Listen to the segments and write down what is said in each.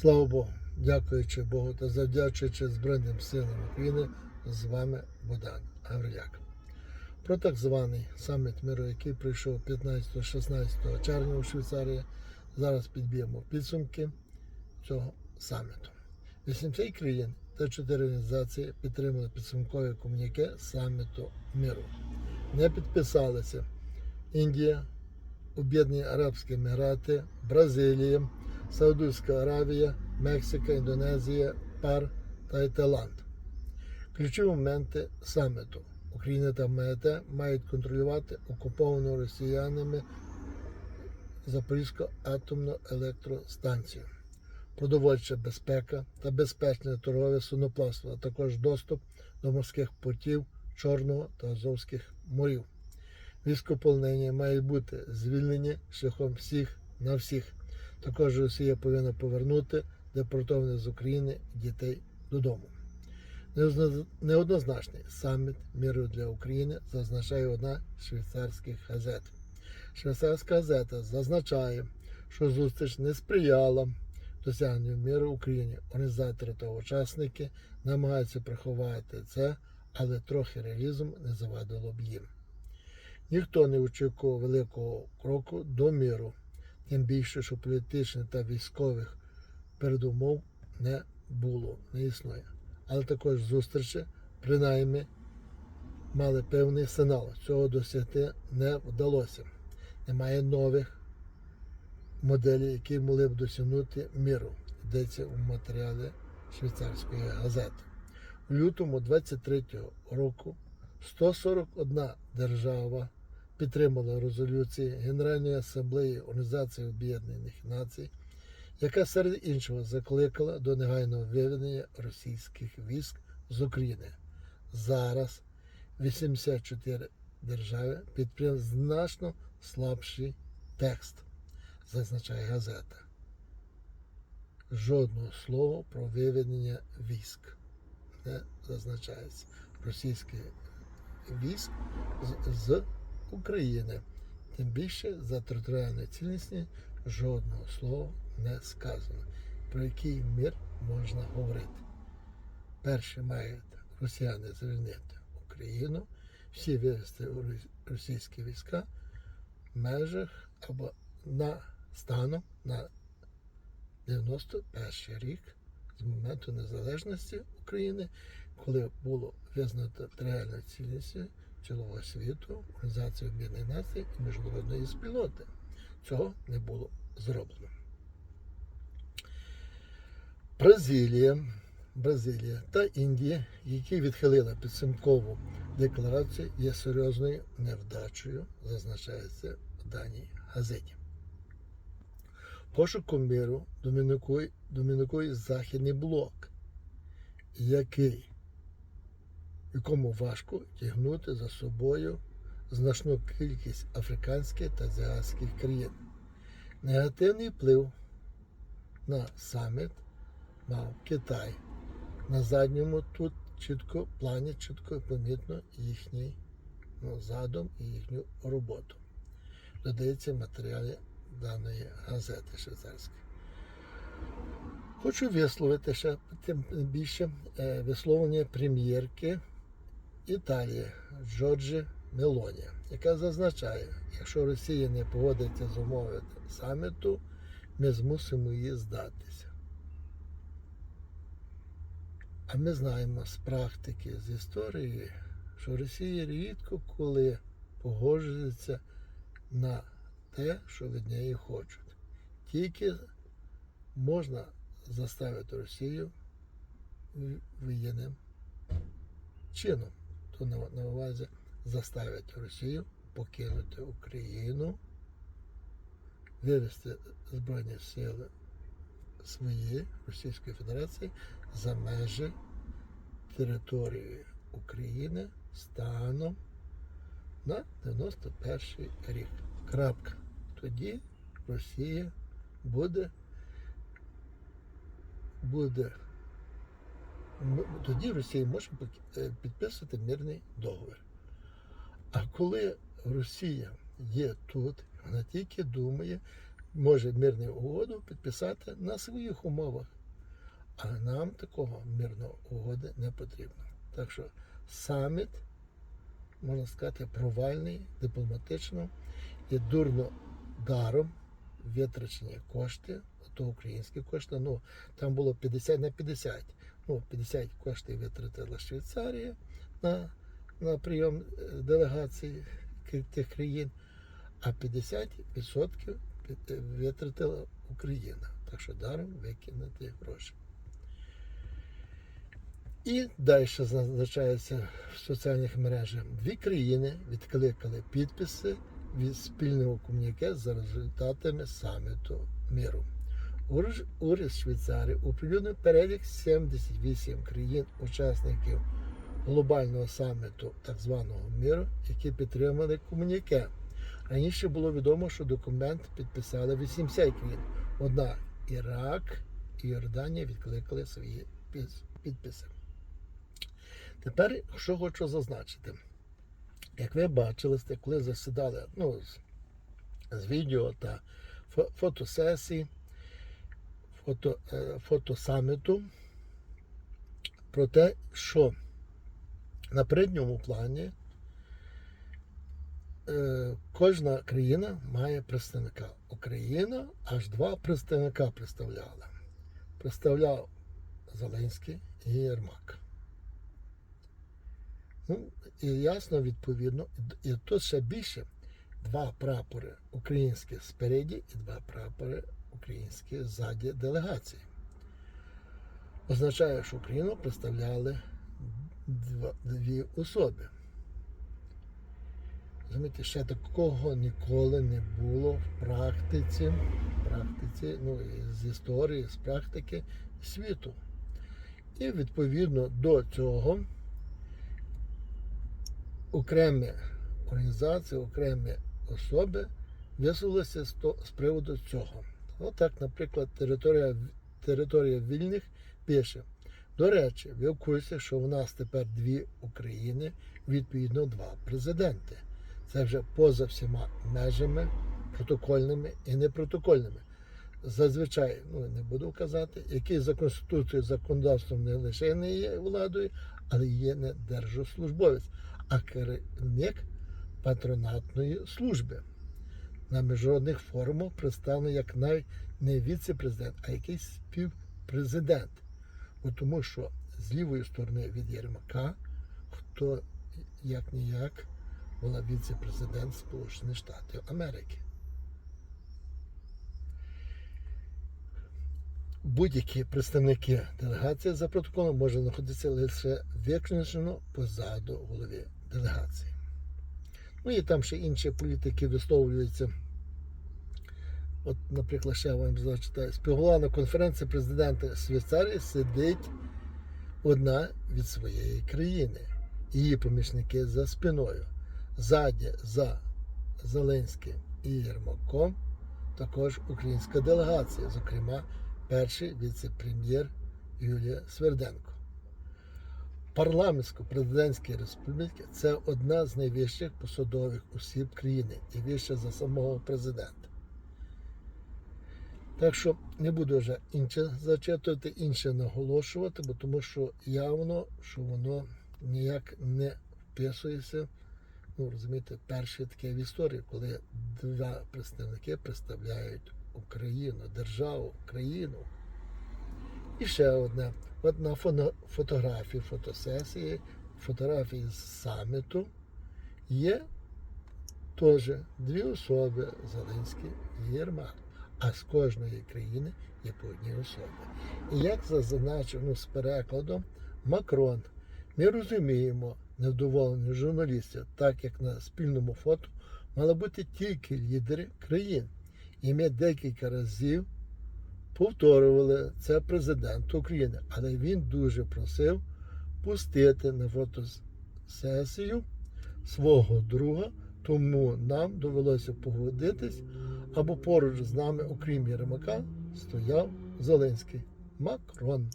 Слава Богу, дякуючи Богу та завдячуючи Збройним силам України, з вами Богдан Гавриляк. Про так званий саміт миру, який прийшов 15-16 червня у Швейцарії, зараз підб'ємо підсумки цього саміту. 80 країн та 4 організації підтримали підсумкове комуніке саміту миру. Не підписалися Індія, Об'єднані Арабські Емірати, Бразилія, Саудовська Аравія, Мексика, Індонезія, Пар та Таїланд. Ключові моменти саміту. Україна та МЕТ мають контролювати окуповану росіянами Запорізьку атомну електростанцію, продовольча безпека та безпечне торгове судноплавство, а також доступ до морських портів Чорного та Азовських морів. Військополонені мають бути звільнені шляхом всіх на всіх. Також Росія повинна повернути депортованих з України дітей додому. Неоднозначний саміт миру для України зазначає одна з швейцарських газет. Швейцарська газета зазначає, що зустріч не сприяла досягненню миру в Україні. Організатори та учасники намагаються приховати це, але трохи реалізм не завадило б їм. Ніхто не очікував великого кроку до миру, тим більше, що політичних та військових передумов не було, не існує. Але також зустрічі, принаймні, мали певний сигнал. Цього досягти не вдалося. Немає нових моделей, які могли б досягнути миру. Йдеться у матеріалі швейцарської газети. У лютому 23-го року 141 держава підтримала резолюції Генеральної асамблеї Організації Об'єднаних Націй, яка серед іншого закликала до негайного виведення російських військ з України. Зараз 84 держави підтримують значно слабший текст, зазначає газета. Жодного слова про виведення військ не зазначається. Російських військ з України. Тим більше за територіальну цілісність жодного слова не сказано. Про який мир можна говорити? Перше мають росіяни звільнити Україну, всі вивезти у російські війська в межах або на станом на 91 рік з моменту незалежності України, коли було визнано територіальною цілістю цілого світу, Організації Об'єднаних Націй і міжнародної спільноти. Цього не було зроблено. Бразилія, Бразилія та Індія, які відхилили підсумкову декларацію, є серйозною невдачею, зазначається в даній газеті. Пошуку миру домінікує Західний блок, який якому важко тягнути за собою значну кількість африканських та азіатських країн. Негативний вплив на саміт мав Китай. На задньому тут чітко плані чітко помітно їхній ну, задум і їхню роботу. Додається в матеріалі даної газети швейцарської. Хочу висловити ще тим більше е, висловлення прем'єрки Італії Джорджі Мелоні, яка зазначає, якщо Росія не погодиться з умови саміту, ми змусимо її здатися. А ми знаємо з практики, з історії, що Росія рідко коли погоджується на те, що від неї хочуть. Тільки можна заставити Росію воєнним чином. На, на увазі заставити Росію покинути Україну, вивести Збройні сили свої Російської Федерації за межі території України станом на 91 рік. Крапка. Тоді Росія буде буде тоді Росія може е, підписувати мирний договір. А коли Росія є тут, вона тільки думає може мирну угоду підписати на своїх умовах. А нам такого мирної угоди не потрібно. Так що саміт, можна сказати, провальний, дипломатично і дурно даром витрачені кошти, то українські кошти. Ну, там було 50 на 50. Ну, 50 коштів витратила Швейцарія на, на прийом е, делегацій к- тих країн, а 50% е, витратила Україна. Так що даром викинути гроші. І далі зазначається в соціальних мережах. Дві країни відкликали підписи від спільного комуніке за результатами саміту миру. Уряд Швейцарії оприлюднив перелік 78 країн-учасників глобального саміту так званого миру, які підтримали комуніке. Раніше було відомо, що документ підписали 80 країн. Однак Ірак і Йорданія відкликали свої підписи. Тепер, що хочу зазначити, як ви бачили, коли засідали ну, з відео та фотосесії, фото, е, фотосаміту, про те, що на передньому плані е, кожна країна має представника. Україна аж два представника представляла. Представляв Зеленський і Єрмак. Ну, і ясно, відповідно, і тут ще більше два прапори українські спереді і два прапори українські ззаді делегації. Означає, що Україну представляли дві особи. Розумієте, ще такого ніколи не було в практиці, в практиці, ну, з історії, з практики світу. І відповідно до цього окремі організації, окремі особи висловилися з приводу цього. Отак, наприклад, територія, територія вільних пише. До речі, ви в курсі, що в нас тепер дві України, відповідно, два президенти. Це вже поза всіма межами протокольними і непротокольними. Зазвичай, ну не буду казати, який за конституцією законодавством не лише не є владою, але є не держслужбовець, а керівник патронатної служби. На міжнародних форумах представлений як навіть не віце-президент, а якийсь співпрезидент. Бо тому що з лівої сторони від Єрмака, хто як ніяк була віце-президент Сполучених Штатів Америки. Будь-які представники делегації за протоколом може знаходитися лише виключно позаду голови делегації. Ну і там ще інші політики висловлюються. От, наприклад, ще я вам зачитаю. Співголова на конференції президента Швейцарії сидить одна від своєї країни. Її помічники за спиною. Ззаді за Зеленським і Єрмаком також українська делегація, зокрема, перший віце-прем'єр Юлія Сверденко. Парламентсько-президентські республіки це одна з найвищих посадових осіб країни і вища за самого президента. Так що не буду вже інше зачитувати, інше наголошувати, бо тому що явно, що воно ніяк не вписується. Ну, розумієте, перше таке в історії, коли два представники представляють Україну, державу, країну. І ще одне. От на фотографії, фотосесії, фотографії з саміту є теж дві особи Зеленський і Єрмак. А з кожної країни є по одній особі. І як зазначив ну, з перекладом Макрон, ми розуміємо невдоволення журналістів, так як на спільному фото мали бути тільки лідери країн. І ми декілька разів повторювали це президенту України, але він дуже просив пустити на фотосесію свого друга, тому нам довелося погодитись, або поруч з нами, окрім Єрмака, стояв Зеленський Макрон.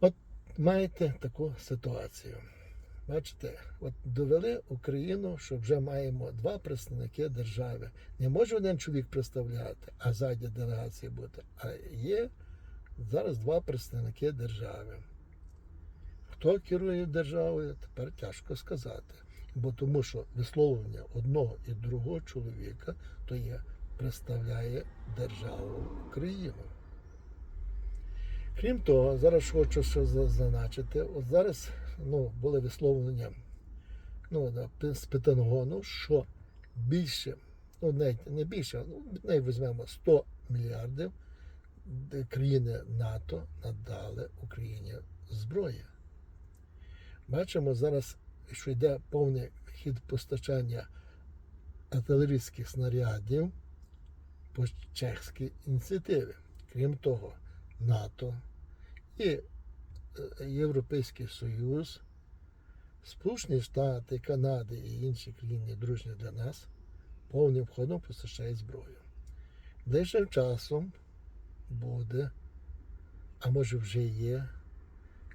От маєте таку ситуацію. Бачите, от довели Україну, що вже маємо два представники держави. Не може один чоловік представляти, а ззаді делегації бути. А є зараз два представники держави. Хто керує державою, тепер тяжко сказати. Бо тому що висловлення одного і другого чоловіка то є представляє державу Україну. Крім того, зараз хочу ще зазначити, от зараз ну, були висловлення ну, з Пентагону, що більше, ну навіть не більше, ну, навіть візьмемо 100 мільярдів країни НАТО надали Україні зброї. Бачимо зараз, що йде повний хід постачання артилерійських снарядів по чеській ініціативі. Крім того, НАТО і Європейський Союз, Сполучені Штати, Канади і інші країни, дружні для нас, повним ходом постачають зброю. Ближчим часом буде, а може вже є,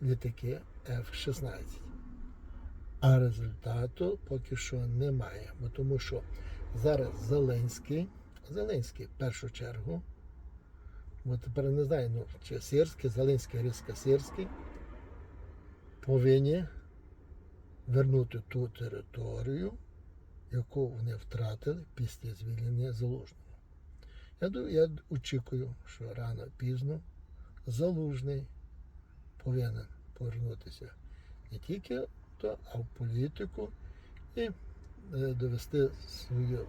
літаки F-16. А результату поки що немає. Бо тому що зараз Зеленський, Зеленський в першу чергу, бо тепер не знаю, ну, чи Сирський, Зеленський, Різка Сирський, повинні вернути ту територію, яку вони втратили після звільнення Залужного. Я, я очікую, що рано пізно Залужний повинен повернутися не тільки то, а в політику і е, довести свою,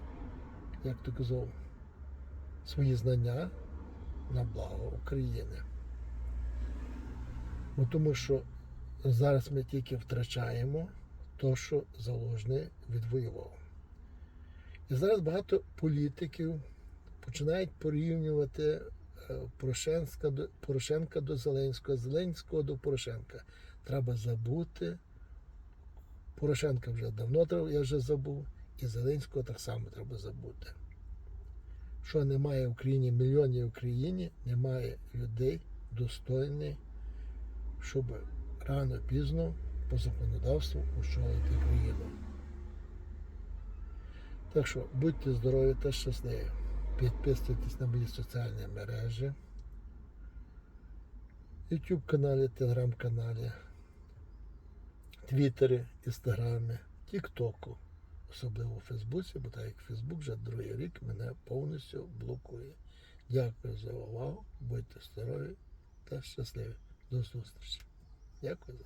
як ти казав, свої знання на благо України. Бо тому що зараз ми тільки втрачаємо то, що Залужний відвоював. І зараз багато політиків починають порівнювати е, Порошенка до, Порошенка до Зеленського, Зеленського до Порошенка. Треба забути. Порошенка вже давно я вже забув, і Зеленського так само треба забути. Що немає в Україні мільйонів в Україні, немає людей достойних, щоб рано пізно по законодавству ушолити країну. Так що будьте здорові та щасливі. Підписуйтесь на мої соціальні мережі, YouTube каналі, Telegram каналі, Твіттері, Інстаграмі, Тіктоку, особливо у Фейсбуці, бо так як Фейсбук вже другий рік мене повністю блокує. Дякую за увагу, будьте здорові та щасливі. До зустрічі. Дякую.